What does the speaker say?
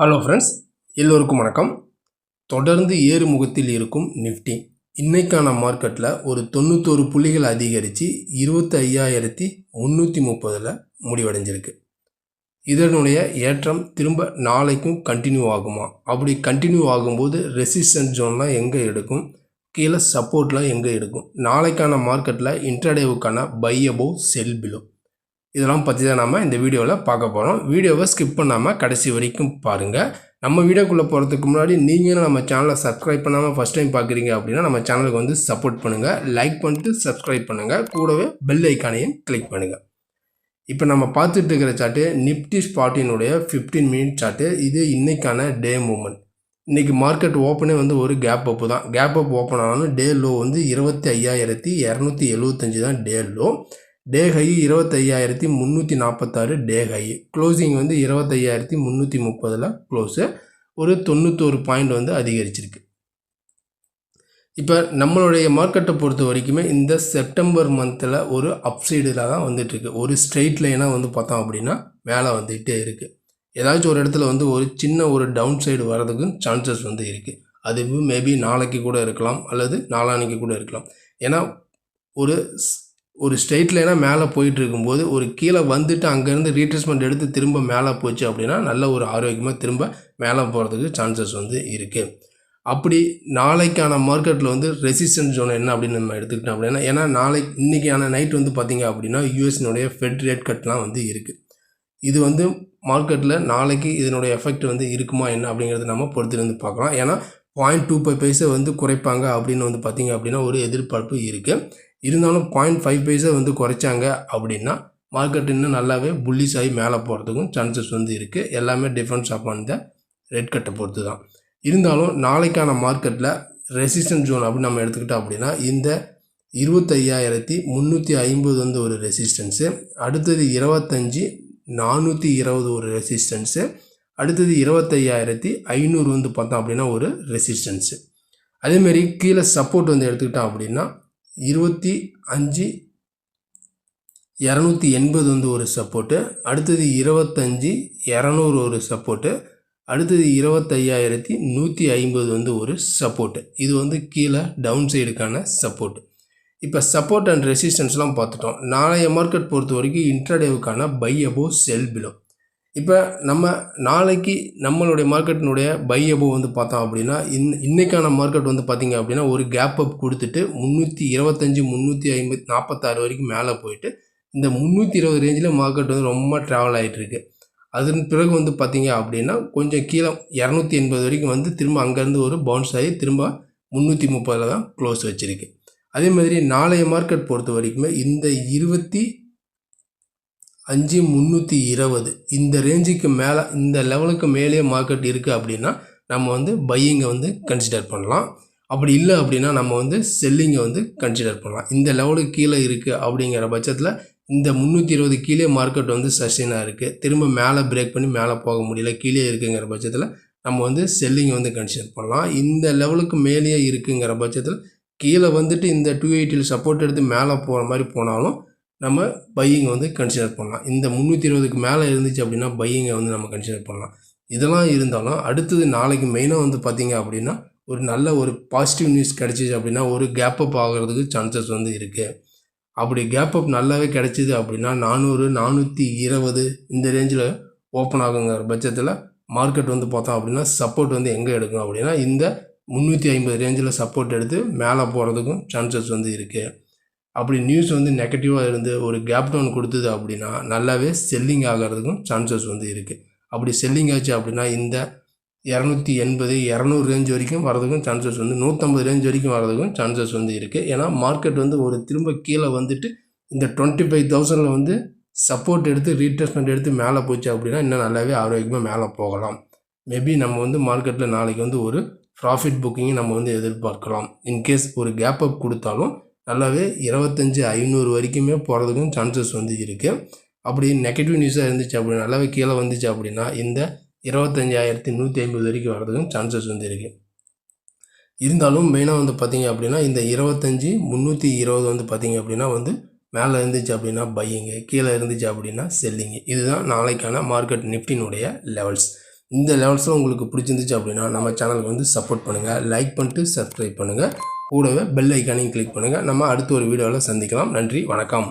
Hello friends எல்லோருக்கும் வணக்கம். தொடர்ந்து ஏறுமுகத்தில் இருக்கும் நிஃப்டி இன்னைக்கான மார்க்கெட்டில் ஒரு தொண்ணூத்தோரு புள்ளிகள் அதிகரித்து இருபத்தி ஐயாயிரத்தி முந்நூற்றி முப்பதில் முடிவடைஞ்சிருக்கு. இதனுடைய ஏற்றம் திரும்ப நாளைக்கும் கண்டினியூ ஆகுமா? அப்படி கண்டினியூ ஆகும்போது ரெசிஸ்டன்ஸ் ஜோன்லாம் எங்கே எடுக்கும்? கீழே சப்போர்ட்லாம் எங்கே எடுக்கும்? நாளைக்கான மார்க்கெட்டில் இன்ட்ரடேவுக்கான பை அபோவ் செல் பிலோ இதெல்லாம் பற்றி தான் நம்ம இந்த வீடியோவில் பார்க்க போகிறோம் வீடியோவை ஸ்கிப் பண்ணாமல் கடைசி வரைக்கும் பாருங்கள் நம்ம வீடியோக்குள்ளே போகிறதுக்கு முன்னாடி நீங்களும் நம்ம சேனலை சப்ஸ்கிரைப் பண்ணாமல் ஃபஸ்ட் டைம் பார்க்குறீங்க அப்படின்னா நம்ம சேனலுக்கு வந்து சப்போர்ட் பண்ணுங்கள் லைக் பண்ணிட்டு சப்ஸ்கிரைப் பண்ணுங்கள் கூடவே பெல் ஐக்கானையும் கிளிக் பண்ணுங்கள் இப்போ நம்ம பார்த்துட்டு இருக்கிற சார்ட்டு நிப்டி ஸ்பாட்டினுடைய ஃபிஃப்டீன் மினிட் சார்ட்டு இது இன்றைக்கான டே மூமெண்ட் இன்றைக்கி மார்க்கெட் ஓப்பனே வந்து ஒரு கேப் அப்பு தான். கேப் அப் ஓப்பன் ஆனாலும் டே லோ வந்து இருபத்தி ஐயாயிரத்தி இரநூத்தி எழுபத்தஞ்சி தான் டே லோ டே ஹை இருபத்தையாயிரத்தி முந்நூற்றி நாற்பத்தாறு டே ஹை க்ளோசிங் வந்து இருபத்தையாயிரத்தி முந்நூற்றி முப்பதில் க்ளோஸு ஒரு தொண்ணூத்தோரு பாயிண்ட் வந்து அதிகரிச்சிருக்கு. இப்போ நம்மளுடைய மார்க்கெட்டை பொறுத்த வரைக்குமே இந்த செப்டம்பர் மந்தில் ஒரு அப்சைடில் தான் வந்துட்டுருக்கு. ஒரு ஸ்ட்ரெயிட் லைனாக வந்து பார்த்தோம் அப்படின்னா மேலே வந்துகிட்டே இருக்குது ஏதாச்சும் ஒரு இடத்துல வந்து ஒரு சின்ன ஒரு டவுன் சைடு வர்றதுக்கு சான்சஸ் வந்து இருக்குது அது மேபி நாளைக்கு கூட இருக்கலாம் அல்லது நாளான்னைக்கு கூட இருக்கலாம். ஏன்னா ஒரு ஒரு ஸ்ட்ரெயிட் மேலே போயிட்டு இருக்கும்போது ஒரு கீழே வந்துட்டு அங்கேருந்து ரீட்ரேஸ்மெண்ட் எடுத்து திரும்ப மேலே போச்சு அப்படின்னா நல்ல ஒரு ஆரோக்கியமாக திரும்ப மேலே போகிறதுக்கு சான்சஸ் வந்து இருக்குது அப்படி நாளைக்கான மார்க்கெட்டில் வந்து ரெசிஸ்டன்ஸ் ஜோன் என்ன அப்படின்னு நம்ம எடுத்துக்கிட்டோம் அப்படின்னா ஏன்னா நாளைக்கு இன்றைக்கான நைட் வந்து பார்த்திங்க அப்படின்னா யூஎஸ்னுடைய ஃபெட் ரேட் கட்லாம் வந்து இருக்குது இது வந்து மார்க்கெட்டில் நாளைக்கு இதனுடைய எஃபெக்ட் வந்து இருக்குமா என்ன அப்படிங்கிறத நம்ம பொறுத்திருந்து பார்க்கலாம். ஏன்னா பாயிண்ட் டூ ஃபைவ் பைசா வந்து குறைப்பாங்க அப்படின்னு வந்து பார்த்திங்க அப்படின்னா ஒரு எதிர்பார்ப்பு இருக்குது இருந்தாலும் பாயிண்ட் ஃபைவ் பைசா வந்து குறைச்சாங்க அப்படின்னா மார்க்கெட் இன்னும் நல்லாவே புல்லிஸ் ஆகி மேலே போகிறதுக்கும் சான்சஸ் வந்து இருக்குது எல்லாமே டிஃபென்ஸ் அப்பான் த ரெட் கட்டை பொறுத்து தான் இருந்தாலும் நாளைக்கான மார்க்கெட்டில் ரெசிஸ்டன்ஸ் ஜோன் அப்படின்னு நம்ம எடுத்துக்கிட்டோம் அப்படின்னா இந்த இருபத்தையாயிரத்தி முந்நூற்றி ஐம்பது வந்து ஒரு ரெசிஸ்டன்ஸு அடுத்தது இருபத்தஞ்சி நானூற்றி இருபது ஒரு ரெசிஸ்டன்ஸு அடுத்தது இருபத்தையாயிரத்தி ஐநூறு வந்து பார்த்தோம் அப்படின்னா ஒரு ரெசிஸ்டன்ஸு. அதேமாரி கீழே சப்போர்ட் வந்து எடுத்துக்கிட்டோம் அப்படின்னா இருபத்தி அஞ்சு இரநூத்தி எண்பது வந்து ஒரு சப்போர்ட்டு அடுத்தது இருபத்தஞ்சி இரநூறு ஒரு சப்போர்ட்டு அடுத்தது இருபத்தையாயிரத்தி நூற்றி ஐம்பது வந்து ஒரு சப்போர்ட்டு இது வந்து கீழே டவுன் சைடுக்கான சப்போர்ட்டு இப்போ சப்போர்ட் அண்ட் ரெசிஸ்டன்ஸ்லாம் பார்த்துட்டோம். நாளைய மார்க்கெட் பொறுத்த வரைக்கும் இன்ட்ராடேவுக்கான பை அபோ செல் பிலோ இப்போ நம்ம நாளைக்கு நம்மளுடைய மார்க்கெட்டினுடைய பை அபோ வந்து பார்த்தோம் அப்படின்னா இன் இன்றைக்கான மார்க்கெட் வந்து பார்த்திங்க அப்படின்னா ஒரு கேப் அப் கொடுத்துட்டு முந்நூற்றி இருபத்தஞ்சி முந்நூற்றி ஐம்பத்தி நாற்பத்தாறு வரைக்கும் மேலே போயிட்டு இந்த முந்நூற்றி இருபது ரேஞ்சில் மார்க்கெட் வந்து ரொம்ப ட்ராவல் ஆகிட்டுருக்கு அதன் பிறகு வந்து பார்த்திங்க அப்படின்னா கொஞ்சம் கீழே இரநூத்தி எண்பது வரைக்கும் வந்து திரும்ப அங்கேருந்து ஒரு பவுன்ஸ் ஆகி திரும்ப முந்நூற்றி முப்பதில் தான் க்ளோஸ் வச்சுருக்கு. அதே மாதிரி நாளைய மார்க்கெட் பொறுத்த வரைக்குமே இந்த இருபத்தி அஞ்சு முந்நூற்றி இருபது. இந்த ரேஞ்சுக்கு மேலே இந்த லெவலுக்கு மேலேயே மார்க்கெட் இருக்குது அப்படின்னா நம்ம வந்து பையிங்கை வந்து கன்சிடர் பண்ணலாம். அப்படி இல்லை அப்படின்னா நம்ம வந்து செல்லிங்கை வந்து கன்சிடர் பண்ணலாம். இந்த லெவலுக்கு கீழே இருக்குது அப்படிங்கிற பட்சத்தில் இந்த முந்நூற்றி இருபது கீழே மார்க்கெட் வந்து சஸ்டெயினாக இருக்குது திரும்ப மேலே பிரேக் பண்ணி மேலே போக முடியல கீழே இருக்குங்கிற பட்சத்தில் நம்ம வந்து செல்லிங்கை வந்து கன்சிடர் பண்ணலாம். இந்த லெவலுக்கு மேலேயே இருக்குங்கிற பட்சத்தில் கீழே வந்துட்டு இந்த டூ எயிட்டியில் சப்போர்ட் எடுத்து மேலே போகிற மாதிரி போனாலும் நம்ம பையிங்கை வந்து கன்சிடர் பண்ணலாம். இந்த முந்நூற்றி இருபதுக்கு மேலே இருந்துச்சு அப்படின்னா பையிங்கை வந்து நம்ம கன்சிடர் பண்ணலாம். இதெல்லாம் இருந்தாலும் அடுத்தது நாளைக்கு மெயினாக வந்து பார்த்திங்க அப்படின்னா ஒரு நல்ல ஒரு பாசிட்டிவ் நியூஸ் கிடச்சிச்சு அப்படின்னா ஒரு கேப் அப் ஆகிறதுக்கு சான்சஸ் வந்து இருக்குது அப்படி கேப் அப் நல்லாவே கிடச்சிது அப்படின்னா நானூறு நானூற்றி இருபது இந்த ரேஞ்சில் ஓப்பன் ஆகுங்கிற பட்சத்தில் மார்க்கெட் வந்து பார்த்தோம் அப்படின்னா சப்போர்ட் வந்து எங்கே எடுக்கும் அப்படின்னா இந்த முந்நூற்றி ஐம்பது ரேஞ்சில் சப்போர்ட் எடுத்து மேலே போகிறதுக்கும் சான்சஸ் வந்து இருக்குது அப்படி நியூஸ் வந்து நெகட்டிவாக இருந்து ஒரு கேப் டவுன் கொடுத்தது அப்படின்னா நல்லாவே செல்லிங் ஆகிறதுக்கும் சான்சஸ் வந்து இருக்குது அப்படி செல்லிங் ஆச்சு அப்படின்னா இந்த இரநூத்தி எண்பது இரநூறு ரேஞ்ச் வரைக்கும் வரதுக்கும் சான்சஸ் வந்து நூற்றம்பது ரேஞ்ச் வரைக்கும் வரதுக்கும் சான்சஸ் வந்து இருக்குது ஏன்னா மார்க்கெட் வந்து ஒரு திரும்ப கீழே வந்துட்டு இந்த டுவெண்ட்டி ஃபைவ் தௌசண்டில் வந்து சப்போர்ட் எடுத்து ரீட்ரெஸ்மெண்ட் எடுத்து மேலே போச்சு அப்படின்னா இன்னும் நல்லாவே ஆரோக்கியமாக மேலே போகலாம். மேபி நம்ம வந்து மார்க்கெட்டில் நாளைக்கு வந்து ஒரு ப்ராஃபிட் புக்கிங்கை நம்ம வந்து எதிர்பார்க்கலாம். இன்கேஸ் ஒரு கேப் அப் கொடுத்தாலும் நல்லாவே இருபத்தஞ்சி ஐநூறு வரைக்குமே போகிறதுக்கும் சான்சஸ் வந்து இருக்குது அப்படி நெகட்டிவ் நியூஸாக இருந்துச்சு அப்படின்னா நல்லாவே கீழே வந்துச்சு அப்படின்னா இந்த இருபத்தஞ்சாயிரத்தி நூற்றி ஐம்பது வரைக்கும் வர்றதுக்கும் சான்சஸ் வந்து இருக்குது இருந்தாலும் மெயினாக வந்து பார்த்திங்க அப்படின்னா இந்த இருபத்தஞ்சி முந்நூற்றி இருபது வந்து பார்த்திங்க அப்படின்னா வந்து மேலே இருந்துச்சு அப்படின்னா பையிங்கு கீழே இருந்துச்சு அப்படின்னா செல்லிங்கு இதுதான் நாளைக்கான மார்க்கெட் நிஃப்டினுடைய லெவல்ஸ் இந்த லெவல்ஸில் உங்களுக்கு பிடிச்சிருந்துச்சு அப்படின்னா நம்ம சேனலுக்கு வந்து சப்போர்ட் பண்ணுங்கள் லைக் பண்ணிட்டு சப்ஸ்கிரைப் பண்ணுங்கள் கூடவே பெல் ஐக்கானையும் கிளிக் பண்ணுங்கள் நம்ம அடுத்த ஒரு வீடியோவில் சந்திக்கலாம். நன்றி வணக்கம்.